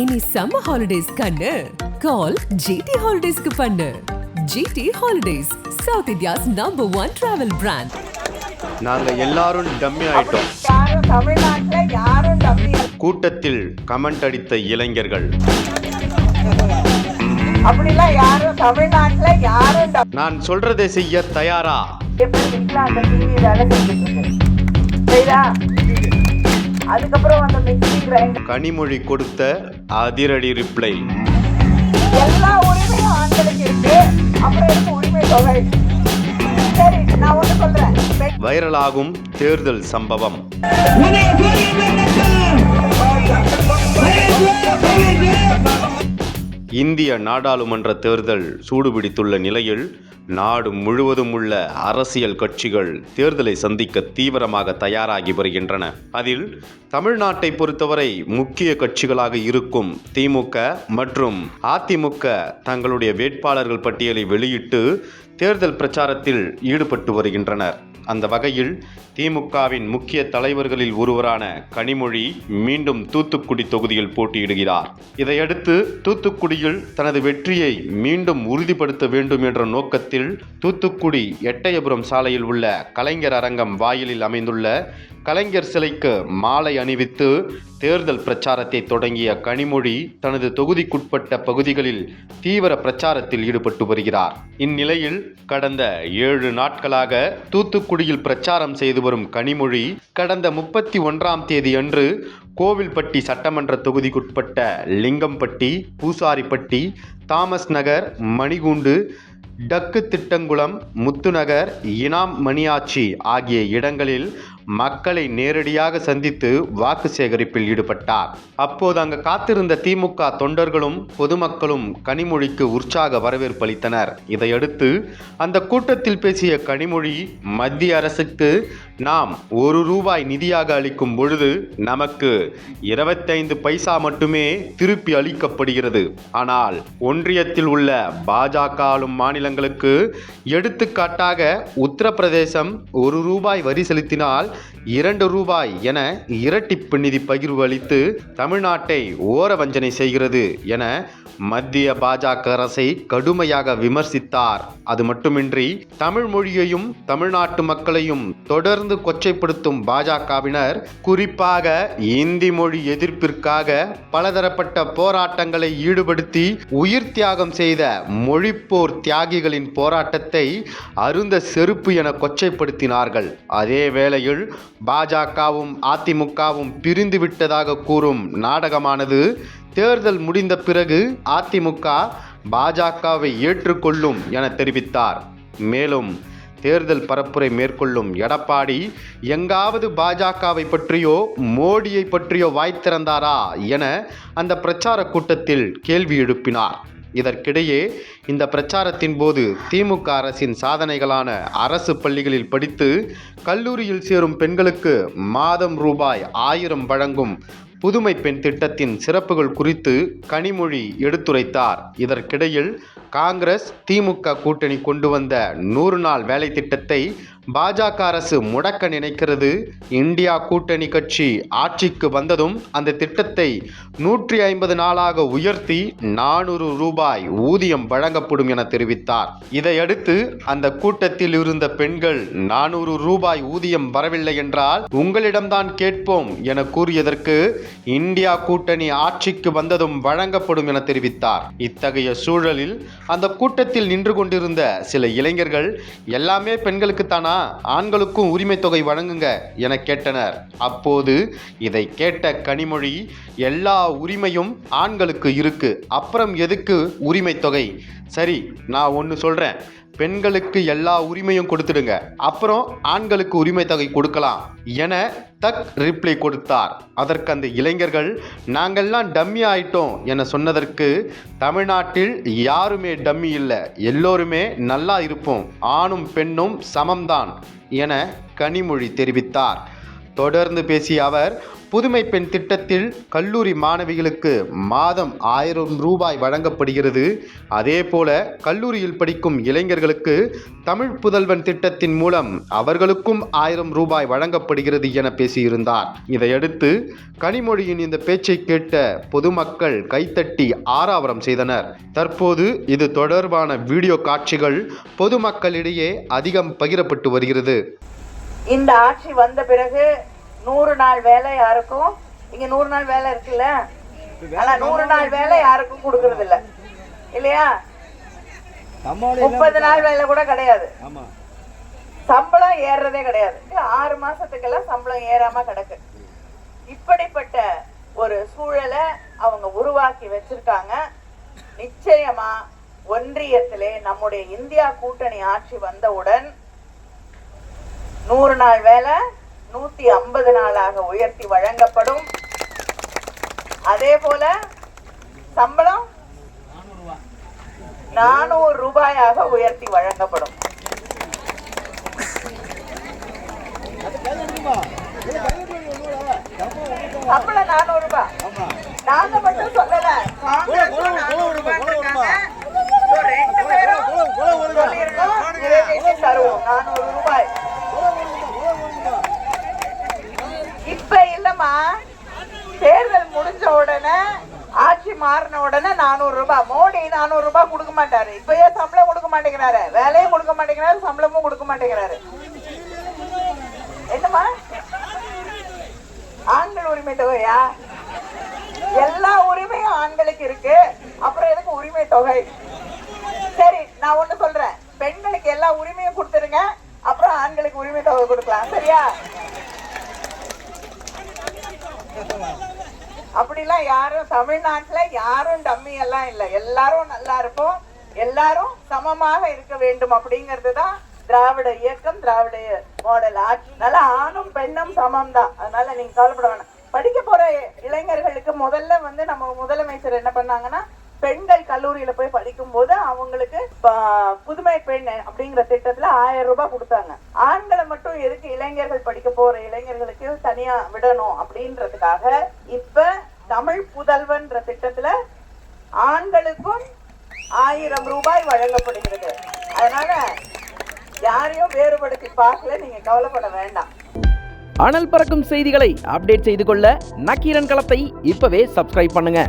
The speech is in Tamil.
இனி சம்மர் ஹாலிடேஸ் கண்ணு. கால் ஜிடி ஹாலிடேஸ்க்கு பண்ணு. GT holidays south India's number one travel brand நாங்க எல்லாரும் டம்மி ஆயிட்டோம். யாரும் தமிழ்நாட்டுல யாரும் டம்மி கூட்டத்தில் கமெண்ட் அடித்த இளைஞர்கள். அப்படிலாம் யாரும் தமிழ்நாட்டுல யாரும் டம்மி நான் சொல்றதை செய்ய தயாரா? வீட்டுல அந்த டிவி வேலை செஞ்சுட்டு இருக்கு. சரிதா அதுக்கப்புறம் அந்த மிக்சி கிரைண்டர் கனிமொழி கொடுத்த அதிரடி ரிப்ளை எல்லா உரிமையும் ஆண்களுக்கு இருக்கு. அப்புறம் எதுக்கு உரிமை தொகை? சரி நான் ஒண்ணு சொல்றேன். வைரலாகும் தேர்தல் சம்பவம். இந்திய நாடாளுமன்ற தேர்தல் சூடுபிடித்துள்ள நிலையில் நாடு முழுவதும் உள்ள அரசியல் கட்சிகள் தேர்தலை சந்திக்க தீவிரமாக தயாராகி வருகின்றன. அதில் தமிழ்நாட்டை பொறுத்தவரை முக்கிய கட்சிகளாக இருக்கும் திமுக மற்றும் அதிமுக தங்களுடைய வேட்பாளர்கள் பட்டியலை வெளியிட்டு தேர்தல் பிரச்சாரத்தில் ஈடுபட்டு வருகின்றனர். அந்த வகையில் திமுகவின் முக்கிய தலைவர்களில் ஒருவரான கனிமொழி மீண்டும் தூத்துக்குடி தொகுதியில் போட்டியிடுகிறார். இதையடுத்து தூத்துக்குடியில் தனது வெற்றியை மீண்டும் உறுதிப்படுத்த வேண்டும் என்ற நோக்கத்தில் தூத்துக்குடி எட்டயபுரம் சாலையில் உள்ள கலைஞர் அரங்கம் வாயிலில் அமைந்துள்ள கலைஞர் சிலைக்கு மாலை அணிவித்து தேர்தல் பிரச்சாரத்தை தொடங்கிய கனிமொழி தனது தொகுதிக்குட்பட்ட பகுதிகளில் தீவிர பிரச்சாரத்தில் ஈடுபட்டு வருகிறார். இந்நிலையில் கடந்த ஏழு நாட்களாக தூத்துக்குடியில் பிரச்சாரம் செய்து வரும் கனிமொழி கடந்த முப்பத்தி ஒன்றாம் தேதி அன்று கோவில்பட்டி சட்டமன்ற தொகுதிக்குட்பட்ட லிங்கம்பட்டி பூசாரிப்பட்டி தாமஸ் நகர் மணிகூண்டு டக்கு திட்டங்குளம் முத்துநகர் இனாம் மணியாச்சி ஆகிய இடங்களில் மக்களை நேரடியாக சந்தித்து வாக்கு சேகரிப்பில் ஈடுபட்டார். அப்போது அங்கு காத்திருந்த திமுக தொண்டர்களும் பொதுமக்களும் கனிமொழிக்கு உற்சாக வரவேற்பு அளித்தனர். இதையடுத்து அந்த கூட்டத்தில் பேசிய கனிமொழி மத்திய அரசுக்கு நாம் ஒரு ரூபாய் நிதியாக அளிக்கும் பொழுது நமக்கு இருபத்தைந்து பைசா மட்டுமே திருப்பி அளிக்கப்படுகிறது. ஆனால் ஒன்றியத்தில் உள்ள பாஜக ஆளும் மாநிலங்களுக்கு எடுத்துக்காட்டாக உத்தரப்பிரதேசம் ஒரு ரூபாய் வரி செலுத்தினால் இரண்டு ரூபாய் என இரட்டிப்பு நிதி பகிர்வு அளித்து தமிழ்நாட்டை ஓர வஞ்சனை செய்கிறது என மத்திய பாஜக அரசை கடுமையாக விமர்சித்தார். அது மட்டுமின்றி தமிழ் மொழியையும் தமிழ்நாட்டு மக்களையும் தொடர்ந்து கொச்சைப்படுத்தும் பாஜகவினர் குறிப்பாக இந்தி மொழி எதிர்ப்பிற்காக பலதரப்பட்ட போராட்டங்களை ஈடுபடுத்தி உயிர் தியாகம் செய்த மொழிப்போர் தியாகிகளின் போராட்டத்தை அருந்த செருப்பு என கொச்சைப்படுத்தினார்கள். அதே வேளையில் பாஜகவும் அதிமுகவும் பிரிந்து விட்டதாக கூறும் நாடகமானது தேர்தல் முடிந்த பிறகு அதிமுக பாஜகவை ஏற்றுக்கொள்ளும் என தெரிவித்தார். மேலும் தேர்தல் பரப்புரை மேற்கொள்ளும் எடப்பாடி எங்காவது பாஜகவை பற்றியோ மோடியை பற்றியோ வாய் திறந்தாரா? என அந்த பிரச்சார கூட்டத்தில் கேள்வி எழுப்பினார். இதற்கிடையே இந்த பிரச்சாரத்தின் போது திமுக அரசின் சாதனைகளான அரசு பள்ளிகளில் படித்து கல்லூரியில் சேரும் பெண்களுக்கு மாதம் ரூபாய் ஆயிரம் வழங்கும் புதுமை பெண் திட்டத்தின் சிறப்புகள் குறித்து கனிமொழி எடுத்துரைத்தார். இதற்கிடையில் காங்கிரஸ் திமுக கூட்டணி கொண்டு வந்த நூறு நாள் வேலை திட்டத்தை பாஜக அரசு முடக்க நினைக்கிறது. இந்தியா கூட்டணி கட்சி ஆட்சிக்கு வந்ததும் அந்த திட்டத்தை நூற்றி ஐம்பது நாளாக உயர்த்தி நானூறு ரூபாய் ஊதியம் வழங்கப்படும் என தெரிவித்தார். இதையடுத்து அந்த கூட்டத்தில் இருந்த பெண்கள் நானூறு ரூபாய் ஊதியம் வரவில்லை என்றால் உங்களிடம்தான் கேட்போம் என கூறியதற்கு இந்தியா கூட்டணி ஆட்சிக்கு வந்ததும் வழங்கப்படும் என தெரிவித்தார். இத்தகைய சூழலில் அந்த கூட்டத்தில் நின்று கொண்டிருந்த சில இளைஞர்கள் எல்லாமே பெண்களுக்கு தானா ஆண்களுக்கும் உரிமை தொகை வழங்குங்க என கேட்டனர். அப்போது இதை கேட்ட கனிமொழி எல்லா உரிமையும் ஆண்களுக்கு இருக்கு அப்புறம் எதுக்கு உரிமை தொகை? சரி நான் ஒன்று சொல்கிறேன் பெண்களுக்கு எல்லா உரிமையும் கொடுத்துடுங்க. அப்புறம் ஆண்களுக்கு உரிமை தொகை கொடுக்கலாம் என தக் ரிப்ளை கொடுத்தார். அதற்கு அந்த இளைஞர்கள் நாங்கள்லாம் டம்மி ஆயிட்டோம் என சொன்னதற்கு தமிழ்நாட்டில் யாருமே டம்மி இல்லை. எல்லோருமே நல்லா இருப்போம். ஆணும் பெண்ணும் சமம்தான் என கனிமொழி தெரிவித்தார். தொடர்ந்து பேசிய அவர் புதுமை பெண் திட்டத்தில் கல்லூரி மாணவிகளுக்கு மாதம் ஆயிரம் ரூபாய் வழங்கப்படுகிறது. அதேபோல கல்லூரியில் படிக்கும் இளைஞர்களுக்கு தமிழ் புதல்வன் திட்டத்தின் மூலம் அவர்களுக்கும் ஆயிரம் ரூபாய் வழங்கப்படுகிறது என பேசியிருந்தார். இதையடுத்து கனிமொழியின் இந்த பேச்சை கேட்ட பொதுமக்கள் கைத்தட்டி ஆராவரம் செய்தனர். தற்போது இது தொடர்பான வீடியோ காட்சிகள் பொதுமக்களிடையே அதிகம் பகிரப்பட்டு வருகிறது. இந்த ஆட்சி வந்த பிறகு நூறு நாள் வேலை யாருக்கும்? இங்க நூறு நாள் வேலை இருக்குல்ல? ஆனா நூறு நாள் வேலை யாருக்கும் கொடுக்கறது இல்ல இல்லையா முப்பது நாள் வேலை கூட கிடையாது. சம்பளம் ஏறுறதே கிடையாது. ஆறு மாசத்துக்கெல்லாம் சம்பளம் ஏறாம கிடக்கு. இப்படிப்பட்ட ஒரு சூழலை அவங்க உருவாக்கி வச்சிருக்காங்க. நிச்சயமா ஒன்றியத்திலே நம்முடைய இந்தியா கூட்டணி ஆட்சி வந்தவுடன் நூறு நாள் வேலை நூத்தி ஐம்பது நாளாக உயர்த்தி வழங்கப்படும் அதே போல சம்பளம் நானூறு ரூபாயாக உயர்த்தி வழங்கப்படும் சம்பளம் நானூறு ரூபாய் நாங்க மட்டும் சொல்லல நானூறு ரூபாய்ன்றாங்க. So, ரெண்டு பேரும் சொல்லியிருக்கோம், நிறைவேற்றி தருவோம் நானூறு ரூபாய் இப்ப இல்லம்மா தேர்தல் முடிஞ்ச உடனே ஆட்சி மாறின உடனே நானூறு ரூபாய். மோடி நானூறு ரூபாய் கொடுக்க மாட்டாரு. இப்பயே சம்பளம் கொடுக்க மாட்டேங்கிறாரு. வேலையும் கொடுக்க மாட்டேங்கிறாரு சம்பளமும் கொடுக்க மாட்டேங்கிறாரு. என்னம்மா? ஆண்கள் உரிமை தொகையா? எல்லா உரிமையும் ஆண்களுக்கு இருக்கு. அப்புறம் எதுக்கு உரிமை தொகை? சரி நான் ஒண்ணு சொல்றேன். பெண்களுக்கு எல்லா உரிமையும் கொடுத்துருங்க. அப்புறம் ஆண்களுக்கு உரிமை தொகை கொடுக்கலாம். சரியா? அப்படிலாம் யாரும் தமிழ்நாட்டுல யாரும் டம்மி எல்லாம் இல்லை. எல்லாரும் நல்லா இருப்போம். எல்லாரும் சமமாக இருக்க வேண்டும் அப்படிங்கிறது தான் திராவிட இயக்கம் திராவிட மாடல் ஆட்சி. நல்லா ஆணும் பெண்ணும் சமம் தான் அதனால நீங்க கவலைப்பட வேணாம். படிக்க போற இளைஞர்களுக்கு முதல்ல வந்து நம்ம முதலமைச்சர் என்ன பண்ணாங்கன்னா பெண்கள் கல்லூரியில போய் படிக்கும் போது அவங்களுக்கு புதுமை பெண் அப்படிங்கிற திட்டத்துல ஆயிரம் ரூபாய் கொடுத்தாங்க. ஆண்களை மட்டும் எதுக்கு இளைஞர்கள் படிக்க போற இளைஞர்களுக்கு தனியா விடணும் அப்படின்றதுக்காக இப்ப தமிழ் புதல்வன்ற திட்டத்துல ஆண்களுக்கும் ஆயிரம் ரூபாய் வழங்கப்படுகிறது. அதனால யாரையும் வேறுபடுத்தி பார்க்கல நீங்க கவலைப்பட வேண்டாம். அனல் பறக்கும் செய்திகளை அப்டேட் செய்து கொள்ள நக்கீரன் களத்தை இப்பவே சப்ஸ்கிரைப் பண்ணுங்க.